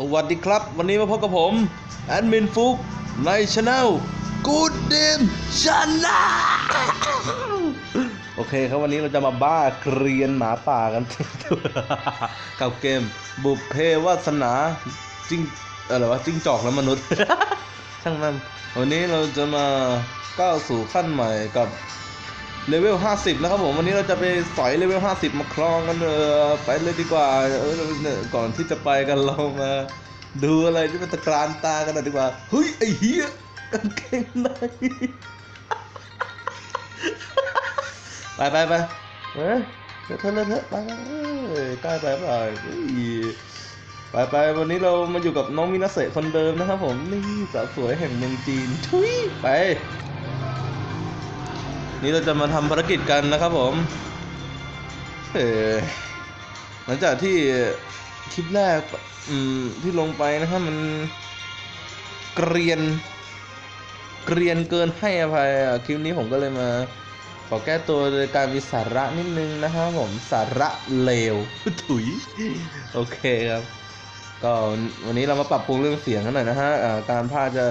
สวัสดีครับ วันนี้มาพบกับผม แอดมินฟุกในช anel Good Game Channel โอเคครับวันนี้เราจะมาบ้าเกรียนหมาป่ากัน กับเกมบุพเพวาสนาจิ้งอะไรวะจิ้งจอกและมนุษย์ ช่างมัน วันนี้เราจะมาก้าวสู่ขั้นใหม่กับ เลเวล 50 นะครับผม วันนี้เราจะไปสอยเลเวล 50 มาครองกันเออไปเลยดีกว่าเออก่อนที่จะไปกันเรามาดูอะไรที่มันตะกรานตากันหน่อยดีกว่า เฮ้ย ไอ้เหี้ยกางเกงในไปไปไปเฮ้ยเลอะเทอะเลอะเทอะไปไปใกล้ไปไปเฮ้ยไปไปวันนี้เรามาอยู่กับน้องมินาเซะคนเดิมนะครับผม นี่สาวสวยแห่งเมืองจีนทุยไป นี่เราจะมาทำภารกิจกันนะครับผม เออหลังจากที่คลิปแรกอืมที่ลงไปนะครับมันเกรียน เกรียนเกินให้อภัยคลิปนี้ผมก็เลยมาขอแก้ตัวโดยการมีสาระนิดนึงนะครับผมสาระเลวถุย โอเคครับ ก็วันนี้เรามาปรับปรุงเรื่องเสียงกันหน่อยนะฮะการพาจะ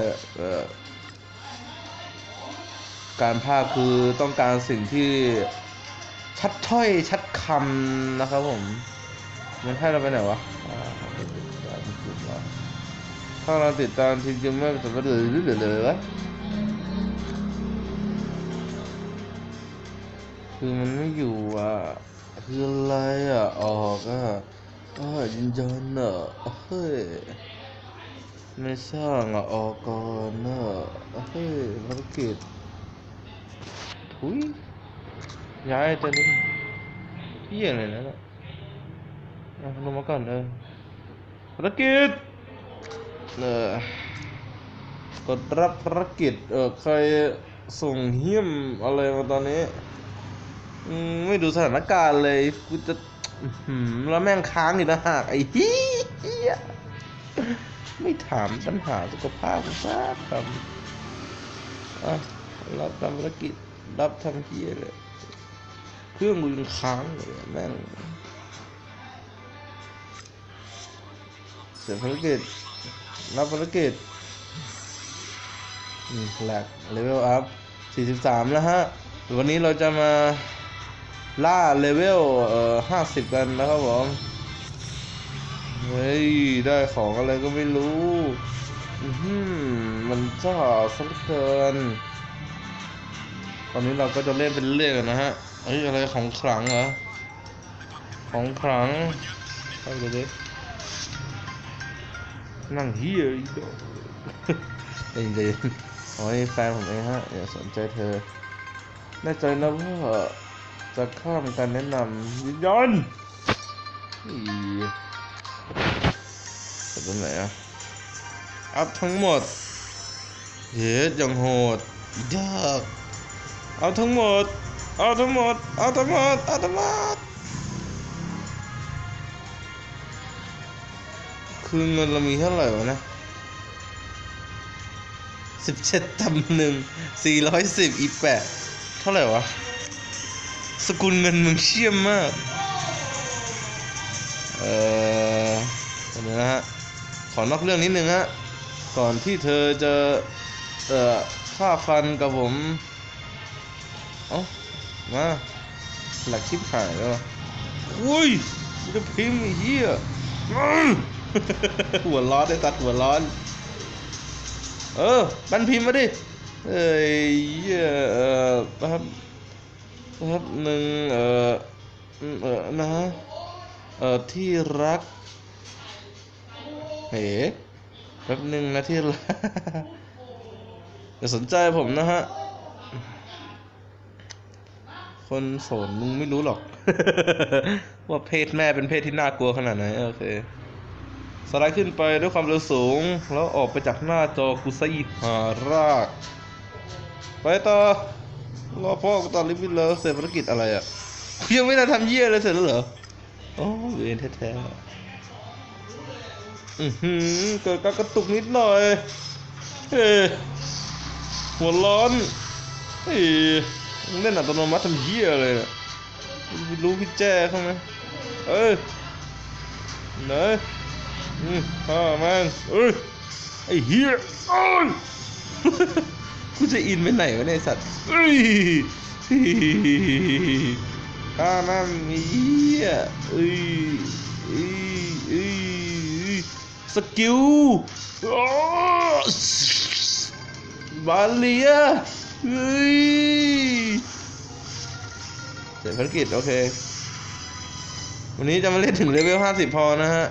การพากย์คือต้องการสิ่งที่ชัดถ้อยชัดคำนะครับผม มันให้เราไปไหนวะถ้าเราติดตามทีมจะไม่สามารถเหลือเหลือเลือวะคือมันไม่อยู่อะ คืออะไรอะ ออกอะอ่ายินยันอะเฮ้ยไม่สร้างอะ ออกก่อนอะเฮ้ยภารกิจ ถุยย้ายตัวนี้เฮียอะไรนะเนี่ยอะลงมาก่อนเออภารกิจเออกดรับภารกิจเออใครส่งเฮี้ยมอะไรมาตอนนี้อืมไม่ดูสถานการณ์เลยกูจะหือแล้วแม่งค้างอีกนะหากไอ้ฮียไม่ถามปัญหาสุขภาพกูสักคำอะรับทำธุรกิจ รับทำเหี้ยเลยเครื่องมือค้างเลยแม่งเสร็จภารกิจรับภารกิจอืมแหลกเลเวลอัพ43 แล้วฮะ วันนี้เราจะมาล่าเลเวลเอ่อห้าสิบกันนะครับผม เฮ้ย ได้ของอะไรก็ไม่รู้อือหือมันจ้าสักเกิน อนนี้เราก็จะเล่นเป็นเรื่องกันนะฮะเฮ้ยอะไรของขลังเหรอ ของขลังเข้าไปดินั่งเฮียอีกดอกเฮ้ยเดี๋ยวโอ้ยแฟนผมเองฮะอย่าสนใจเธอ แน่ใจนะว่าจะข้ามการแนะนำยินยนอีจะเป็นไหนอะอัพทั้งหมด เฮ็ดอย่างโหดยาก เอาทั้งหมด เอาทั้งหมด เอาทั้งหมด เอาทั้งหมด คือเงินเรามีเท่าไหร่วะนะสิบเจ็ดตำหนึ่งสี่ร้อยสิบอีแปดเท่าไหร่วะ สกุลเงินมึงเชี่ยมมาก เอ่อเดี๋ยวนะฮะ ขอนอกเรื่องนิดนึงฮะ ก่อนที่เธอจะ เอ่อฆ่าฟันกับผม อ้ามาหลักชิปหายแล้ววะอุ้ยมันจะพิมพ์ไอ้เหี้ยอะหัวร้อนไอ้ตัดหัวร้อน เออบันพิมพ์มาดิเอ้ยเอ่อแป๊บครับหนึ่งเอ่อเออนะเอ่อที่รักเฮ้แป๊บหนึ่งนะที่รักอย่าสนใจผมนะฮะ คนโสนมึงไม่รู้หรอก ว่าเพศแม่เป็นเพศที่น่ากลัวขนาดไหน โอเค สไลด์ขึ้นไปด้วยความเร็วสูง แล้วออกไปจากหน้าจอกูซะอีหาราก ไปต่อ รอพ่อกตอนลิฟต์เลยเสร็จภารกิจอะไรอะ ยังไม่ได้ทำเยี่ยเลยเสร็จแล้วเหรอ โอ้เวรแท้ๆอือหือเกิดการกระตุกนิดหน่อยเฮ้หัวร้อนเฮ้ เล่นอัตโนมัติทำเยี่ยเลยนี่ยไม่รู้พี่แจ้เข้าไหมเอ้ยไหนอืมฆ่ามันเอ้ยไอ้เหี้ยเอ้ยกูจะอินไปไหนวะเนี่ยสัตว์เอ้ยฆ่ามันไอ้เหี้ยเอ้ยเอ้ยเอ้ยสกิลบบาเลีย เฮ้ยเสร็จภารกิจโอเค วันนี้จะมาเล่นถึงเลเวล50พอนะฮะ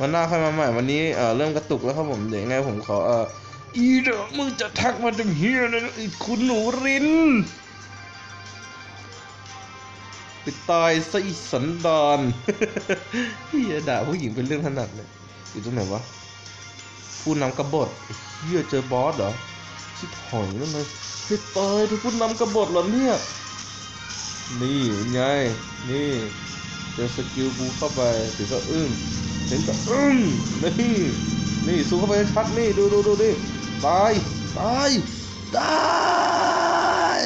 วันหน้าค่อยมาใหม่ วันนี้เอ่อเริ่มกระตุกแล้วครับผมเดี๋ยวยังไงผมขอเอ่ออีเด้อมึงจะทักมาทำเฮียนะไอ้คุณหนูรินไปตายซะอีสันดานเฮียด่าผู้หญิงเป็นเรื่องถนัดเลย อยู่ตรงไหนวะผู้นำกบฏเฮียเจอบอสเหรอชิบหอยนั่นเลย ไปตายที่ผู้นำกบฏเหรอเนี่ยนี่ไง นี่เจอสกิลกูเข้าไปถึงก็อึ้งถึงก็อึ้งนี่นี่ซูมเข้าไปชัดนี่ดูดูดูดิตายตายตาย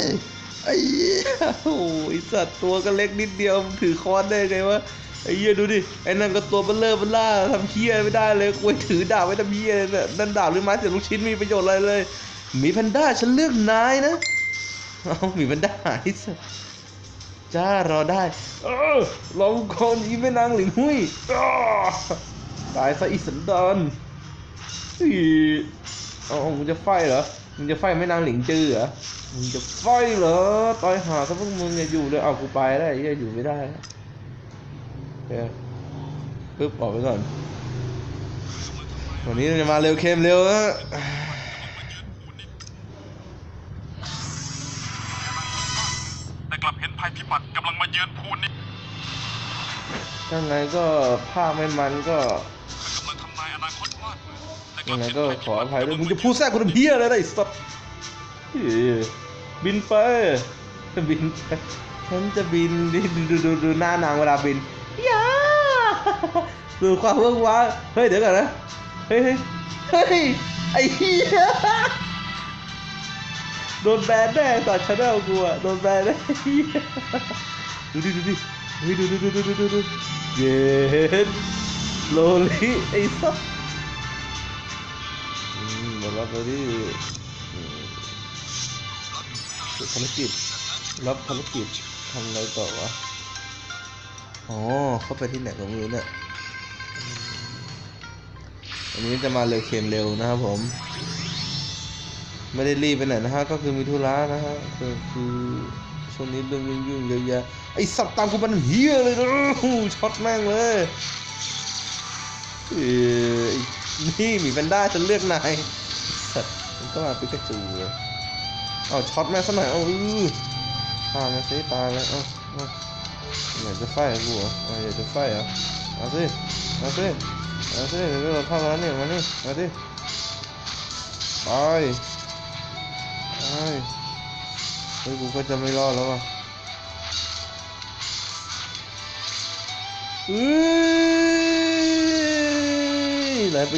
ไอ้เหี้ยโอ้ยสัตว์ตัวก็เล็กนิดเดียวถือค้อนได้ไงวะไอ้เหี้ยดูดิไอ้นั่นก็ตัวเบลเลอร์เบลล่าทำเหี้ยไม่ได้เลยกูถือดาบไว้ทำเหี้ยนั่นดาบหรือไม้เสียบลูกชิ้นมีประโยชน์อะไรเลย มีแพนด้าฉันเลือกนายนะเอาหมีแพนด้าหายสัตว์จ้ารอได้ เออลองก่อนอีแม่นางหลิงหุยอ้าตายซะอีสันดานอีเอาเอามึงจะไฟเหรอมึงจะไฟแม่นางหลิงจือเหรอมึงจะไฟเหรอตายหาซะพวกมึงอย่าอยู่เลยเอากูไปได้อย่าอยู่ไม่ได้โอเคปึ๊บออกไปก่อนวันนี้จะมาเร็วเข้มเร็วนะ เยือนภูนี้ถ้าไงก็ภาคไม่มันก็กำลังทำนายอนาคตมากเลยแต่กยัลังบไงเห็นก็ภัยขพิอบัอติภัยด้วยกำลัมึงจะพูดแทรกคนเพี้ยอะไรได้สัตว์เฮ้ยบินไปบินไปฉันจะบินดูดูดูดูหน้านางเวลาบินย่าดูความเวิ้งว้างเฮ้ยเดี๋ยวก่อนนะเฮ้ยเฮ้ยเฮ้ยไอ้เหี้ยโดนแบนแน่ตัดชาแนลกูอะโดนแบนแน่เหี้ย ดูดิดูดิเฮ้ยดูดูดูดูดูดูดูเย็นโลลิไอ้สัสอืมดี๋ยวรับไปที่อืมภารกิจรับภารกิจทำอะไรต่อวะอ๋อเข้าไปที่ไหนก็ไม่รู้เนี่ยอันนี้จะมาเร็วเข็มเร็วนะครับผม ไม่ได้รีบไปไหนนะฮะก็คือมีธุระนะฮะคือคือช่วงนี้เรื่องยุ่งๆเยอะแยะ ไอสัตว์ตามกูมันเฮียเลยช็อตแม่งเลยเอ้ยนี่มีแพนด้าจะเลือกนายสัตว์มันก็มาปิกาจูเลยเอาช็อตแม่งสักหน่อยเอาอือตายมาสิตายเลยเอาเอาอยากจะไฟกูเหรอเอาอยากจะไฟเหรอเอาสิเอาสิเอาสิเดี๋ยวเราพามาแล้วนี่มานี่มาดิไปไอ้เฮ้ยกูก็จะไม่รอดแล้วว่ะ เอ้ยไรป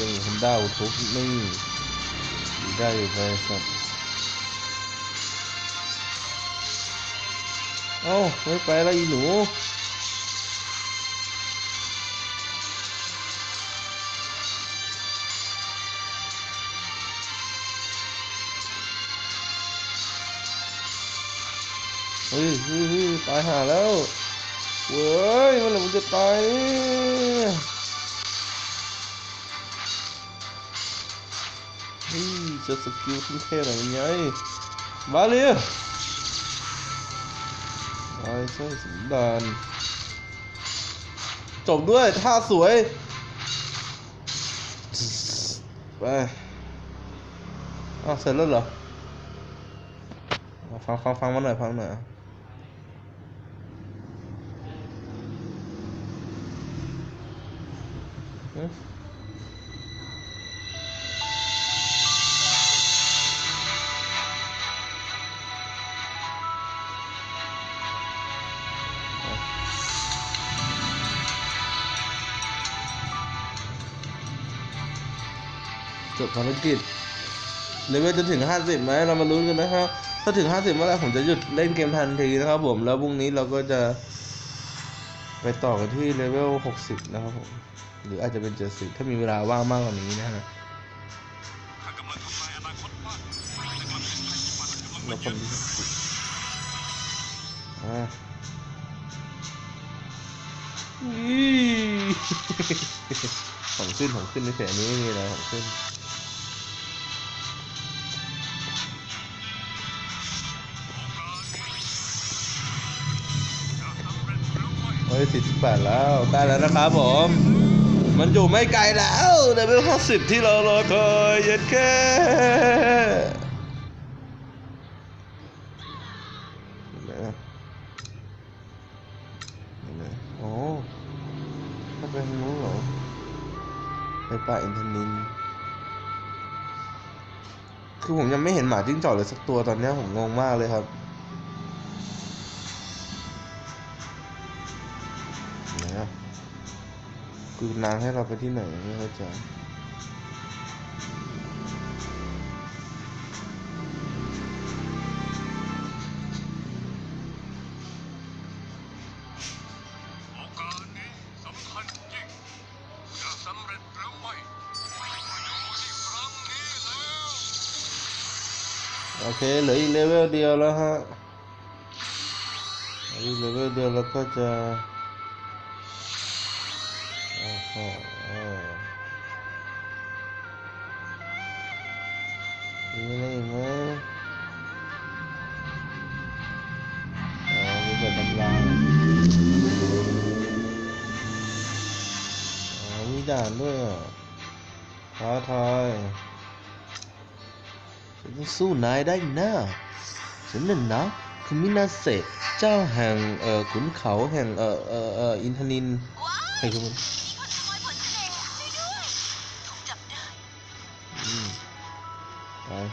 ระโยชน์จริงๆนี่เจอคนด้าวทุบนี่อยู่ได้อยู่ไปสัตว์เอ้าไม่ไปแล้วอีหนูเฮ้ยเฮ้ยตายหาแล้วเว้ยมื่อไหร่มันจะตายเนี่ย จะสกิลขึ้นเท่หน่อยเป็นไงมาเร็วไปใช่สันดานจบด้วยท่าสวย ไปอ้าวเสร็จแล้วเหรอ ฟังฟังฟังมาหน่อย ฟังหน่อยอืม ภารกิจเลเวลจะถึง 50ไหมเรามาลุ้นกันนะครับ ถ้าถึง 50เมื่อไหรผมจะหยุดเล่นเกมทันทีนะครับผมแล้วพรุ่งนี้เราก็จะ ไปต่อกันที่เลเวล60 นะครับผมหรืออาจจะเป็น 70 ถ้ามีเวลาว่างมากกว่านี้นะฮะเราคนที่อ่าอีของขึ้นของขึ้นในแผนนี้ไม่มีอะไรของขึ้น เฮ้ยสี่สิบแปดแล้วได้แล้วนะครับผม มันอยู่ไม่ไกลแล้วเลเวลห้าสิบที่เรารอคอยเย็นแค่ไหนอะไหนโอ้ถ้าไปทางนู้นเหรอ ไปป่าอินทนิน คือผมยังไม่เห็นหมาจิ้งจอกเลยสักตัวตอนเนี้ยผมงงมากเลยครับ คือนางให้เราไปที่ไหนไม่เข้าใจโอเคเหลืออีกเลเวลเดียวแล้วฮะออีกเลเวลเดียวแล้วก็จะ มีอะไรอีกไหมอ๋อมีแต่ตำราอ๋อมีด่านด้วยอะท้าทายฉันต้องสู้นายได้นะฉันน่ะนะคือมินาเซเจ้าแห่งเอ่อขุนเขาแห่งเอ่อเอ่อเอ่ออินทนินใครคื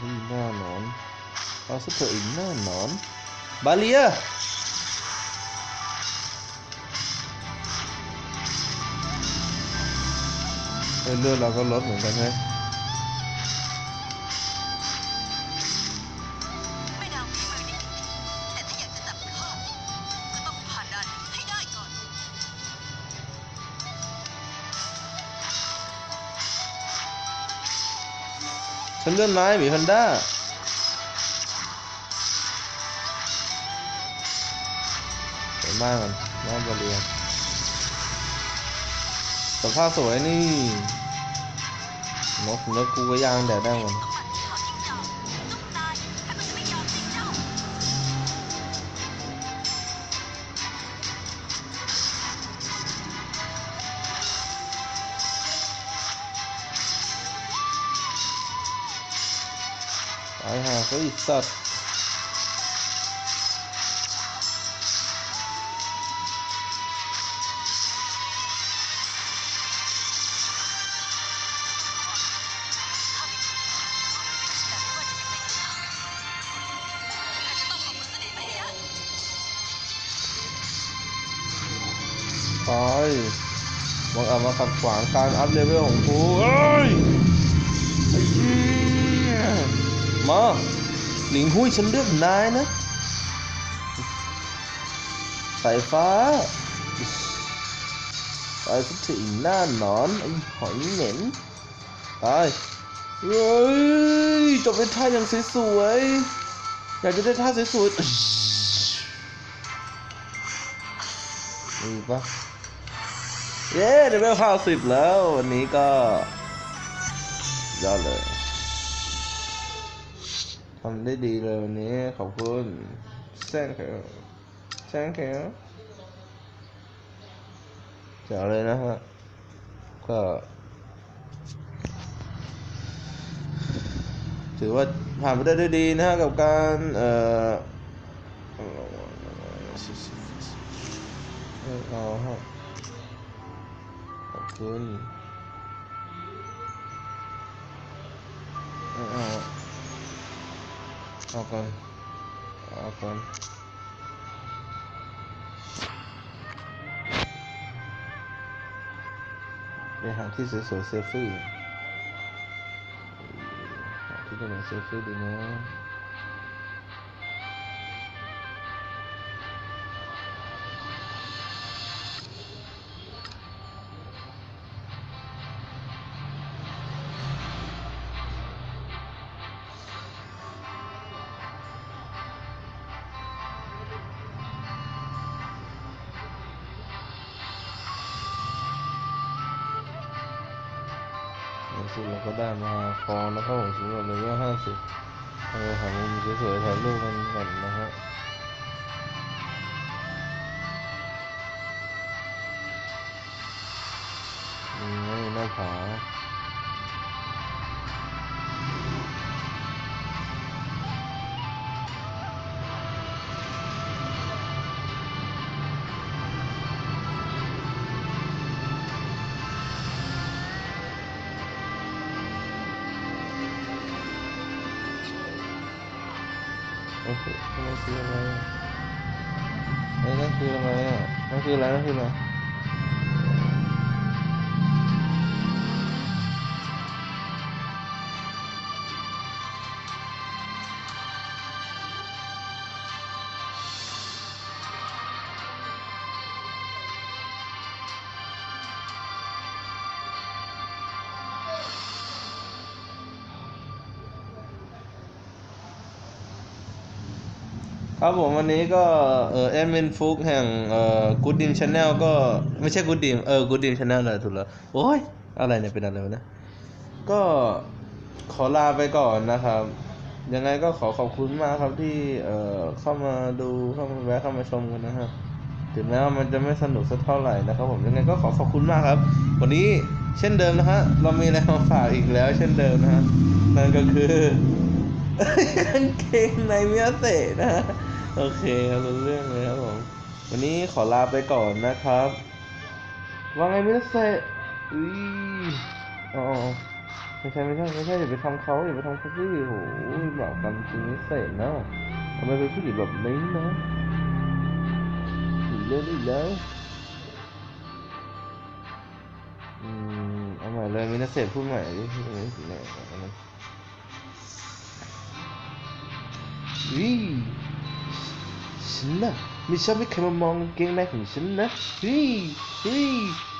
ตายที่หน้าหนอนเฉันเลื่อนไม้หมีแพนด้าสวยมากมันน้องบาเลียสภาพสวยนี่นกเนื้อกูก็ย่างแดดได้หมด สัตว์ตายมึงเอามาขัดขวางการอัพเลเวลของกูเอ้ยไอ้เหี้ยมา หลิงหุ้ยฉันเลือกนายนะ สายฟ้าตายสักทีหน้าหนอนไอ้หอยเหม็นตายเฮ้ยจบเป็นท่าอย่างสวยๆอยากจะได้ท่าสวยๆมีปะเย้เดเวลห้าสิบแล้ว วันนี้ก็ยอดเลย ทำได้ดีเลยวันนี้ขอบคุณแซงเขียวแซงเขียวจะอะไรนะฮะ ก็ถือว่าผ่านไปได้ด้วยดีนะฮะกับการเอ่อเอาฮะขอบคุณอ่า อาเอาก่อนเอาก่อนไปหาที่สวยๆเซลฟี่หาที่ตรงไหนเซลฟี่ดีนะ สุดเราก็ได้มาฟองนะครับผมสำหรับเลยวลห้าสิบเราไปหามุมสวยๆถ่ายรูปกันก่อนนะฮะ อ้โหนั่นคืออะไรนั่นคืออะไรอะนั่นคืออะไรนั่นคืออะไร ครับผมวันนี้ก็เออแอดมินฟุกแห่งเอ่อกูดดิมชาแนลก็ไม่ใช่กูดดิมเออกูดดิมชาแนลเลยถูกแล้วโอ้ยอะไรเนี่ยเป็นอะไรวะเนี่ยก็ขอลาไปก่อนนะครับ ยังไงก็ขอขอบคุณมากครับที่เอ่อเข้ามาดูเข้ามาแวะเข้ามาชมกันนะฮะถึงแม้ว่ามันจะไม่สนุกสักเท่าไหร่นะครับ ผมยังไงก็ขอขอบคุณมากครับ วันนี้เช่นเดิมนะฮะเรามีอะไรมาฝากอีกแล้ว เช่นเดิมนะฮะนั่นก็คือ กางเกงในเมียเตะนะโอเคครับรู้เรื่องเลยครับผมวันนี้ขอลาไปก่อนนะครับ ว่าไงเมียเตะอุ้ยอ๋อไม่ใช่ไม่ใช่ไม่ใช่อย่าไปทำเขาอย่าไปทำเขาสิโหแบบกันจริงเมียเตะนะทำไมเป็นผู้หญิงแบบนี้นะอีกแล้วอีกแล้วอืมเอาใหม่เลยมินาเซะพูดใหม่ดิพูดใหม่พูดใหม่เอา วิฉันนะไม่ชอบให้ใครมามองเกงในของฉันนะฮ้ยฮ้ย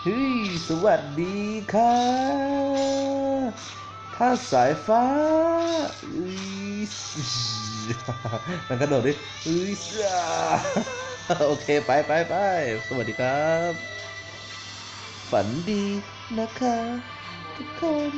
ฮ้ยสวัสดีค่ะท่าสายฟ้าเฮ้ยมันกระโดดดิเฮ้ยโอเค ไปไปไปสวัสดีครับ ฝันดีนะคะทุกคน